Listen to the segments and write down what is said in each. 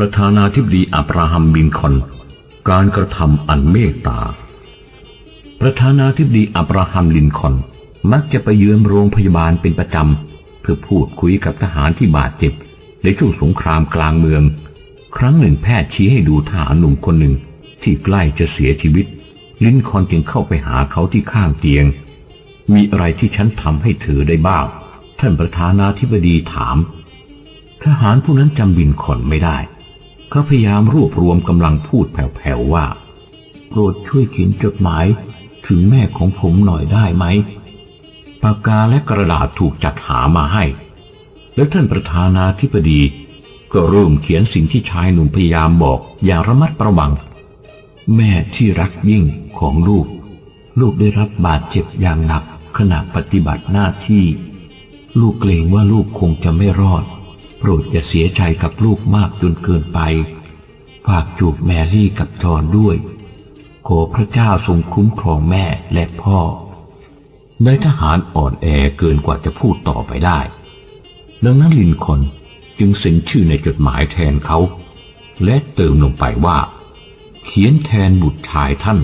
ประธานาธิบดีอับราฮัมลินคอน การกระทำอันเมตตา ประธานาธิบดีอับราฮัมลินคอนมักจะไปเยือนโรงพยาบาลเป็นประจำ เพื่อพูดคุยกับทหารที่บาดเจ็บ ในช่วงสงครามกลางเมือง ครั้งหนึ่งแพทย์ชี้ให้ดูทหารหนุ่มคนหนึ่งที่ใกล้จะเสียชีวิต ลินคอนจึงเข้าไปหาเขาที่ข้างเตียง มีอะไรที่ฉันทำให้เธอได้บ้าง ท่านประธานาธิบดีถาม ทหารผู้นั้นจำลินคอนไม่ได้ เขาพยายามรวบรวมกำลังพูดแผ่วๆว่า โปรดช่วยเขียนจดหมายถึงแม่ของผมหน่อยได้ไหม ปากกาและกระดาษถูกจัดหามาให้ แล้วท่านประธานาธิบดี ก็เริ่มเขียนสิ่งที่ชายหนุ่มพยายามบอกอย่างระมัดระวัง แม่ที่รักยิ่งของลูก ลูกได้รับบาดเจ็บอย่างหนักขณะปฏิบัติหน้าที่ ลูกเกรงว่าลูกคงจะไม่รอด โปรดอย่าเสียใจกับลูกมากจนเกินไป ฝากจูบแมรี่กับจอนด้วย ขอพระเจ้าทรงคุ้มครองแม่และพ่อนายทหารอ่อนแอเกินกว่าจะพูดต่อไปได้ ดังนั้นลินคอนจึงเซ็นชื่อในจดหมายแทนเขา และเติมลงไปว่า เขียนแทนบุตรชายท่าน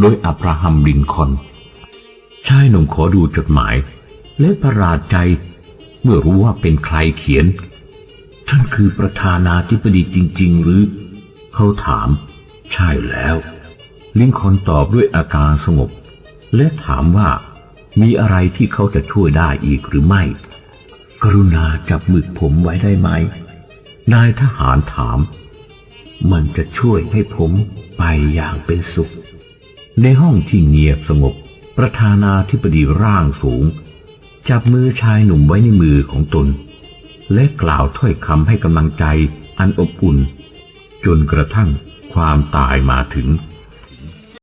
โดยอับราฮัมลินคอนชายหนุ่มขอดูจดหมาย และประหลาดใจ เมื่อรู้ว่าเป็นใครเขียน ท่านคือประธานาธิบดีจริง ๆ หรือ เขาถาม ใช่แล้ว ลินคอนตอบด้วยอาการสงบ และถามว่า มีอะไรที่เขาจะช่วยได้อีกหรือไม่ กรุณาจับมือผมไว้ได้ไหม นายทหารถาม มันจะช่วยให้ผมไปอย่างเป็นสุข ในห้องที่เงียบสงบ ประธานาธิบดีร่างสูง จับมือชายหนุ่มไว้ในมือของตน และกล่าวถ้อยคำให้กำลังใจอันอบอุ่น จนกระทั่งความตายมาถึง